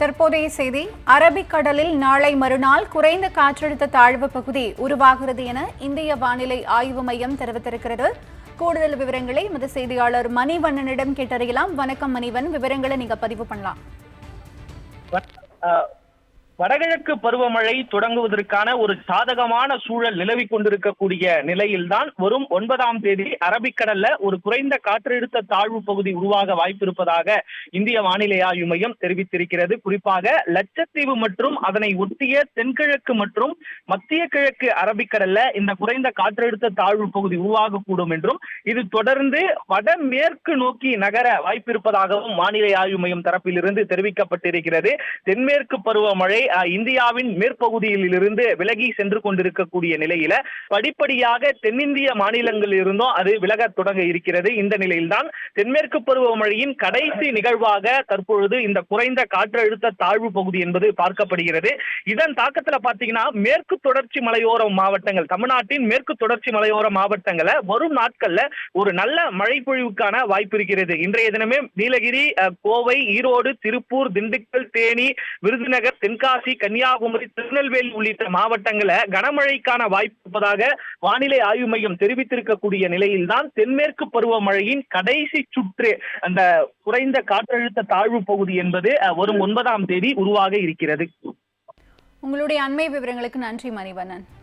தற்போதைய செய்தி அரபிக்கடலில் நாளை மறுநாள் குறைந்த காற்றழுத்த தாழ்வு பகுதி உருவாகிறது என இந்திய வானிலை ஆய்வு மையம் தெரிவித்திருக்கிறது. கூடுதல் விவரங்களை எமது செய்தியாளர் மணிவண்ணனிடம் கேட்டறியலாம். வணக்கம் மணிவன் விவரங்களை நீங்க பதிவு பண்ணலாம். வடகிழக்கு பருவமழை தொடங்குவதற்கான ஒரு சாதகமான சூழல் நிலவி கொண்டிருக்கக்கூடிய நிலையில்தான் வரும் ஒன்பதாம் தேதி அரபிக்கடல்ல ஒரு குறைந்த காற்றழுத்த தாழ்வு பகுதி உருவாக வாய்ப்பிருப்பதாக இந்திய வானிலை ஆய்வு மையம் தெரிவித்திருக்கிறது. குறிப்பாக லட்சத்தீவு மற்றும் அதனை ஒட்டிய தென்கிழக்கு மற்றும் மத்திய கிழக்கு அரபிக்கடல்ல இந்த குறைந்த காற்றழுத்த தாழ்வு பகுதி உருவாகக்கூடும் என்றும் இது தொடர்ந்து வடமேற்கு நோக்கி நகர வாய்ப்பிருப்பதாகவும் வானிலை ஆய்வு மையம் தரப்பிலிருந்து தெரிவிக்கப்பட்டிருக்கிறது. தென்மேற்கு பருவமழை இந்தியாவின் மேற்பகுதியில் இருந்து விலகி சென்று கொண்டிருக்கக்கூடிய நிலையில படிப்படியாக தென்னிந்திய மாநிலங்களில் இருந்தும் அது விலக தொடங்க இருக்கிறது. இந்த நிலையில்தான் தென்மேற்கு பருவமழையின் கடைசி நிகழ்வாக தற்பொழுது இந்த குறைந்த காற்றழுத்த தாழ்வு பகுதி என்பது பார்க்கப்படுகிறது. இதன் தாக்கத்துல பாத்தீங்கன்னா மேற்கு தொடர்ச்சி மலையோர மாவட்டங்கள் தமிழ்நாட்டின் மேற்கு தொடர்ச்சி மலையோர மாவட்டங்களை வரும் நாட்கள்ல ஒரு நல்ல மழை பொழிவுக்கான வாய்ப்பு இருக்கிறது. இன்றைய தினமே நீலகிரி கோவை ஈரோடு திருப்பூர் திண்டுக்கல் தேனி விருதுநகர் தென்காசி கன்னியாகுமரி திருநெல்வேலி உள்ளிட்ட மாவட்டங்களை கனமழைக்கான வாய்ப்பு இருப்பதாக வானிலை ஆய்வு மையம் தெரிவித்திருக்கக்கூடிய நிலையில்தான் தென்மேற்கு பருவமழையின் கடைசி சுற்று அந்த குறைந்த காற்றழுத்த தாழ்வு பகுதி என்பது வரும் ஒன்பதாம் தேதி உருவாக இருக்கிறது. உங்களுடைய அண்மை விவரங்களுக்கு நன்றி மணிவண்ணன்.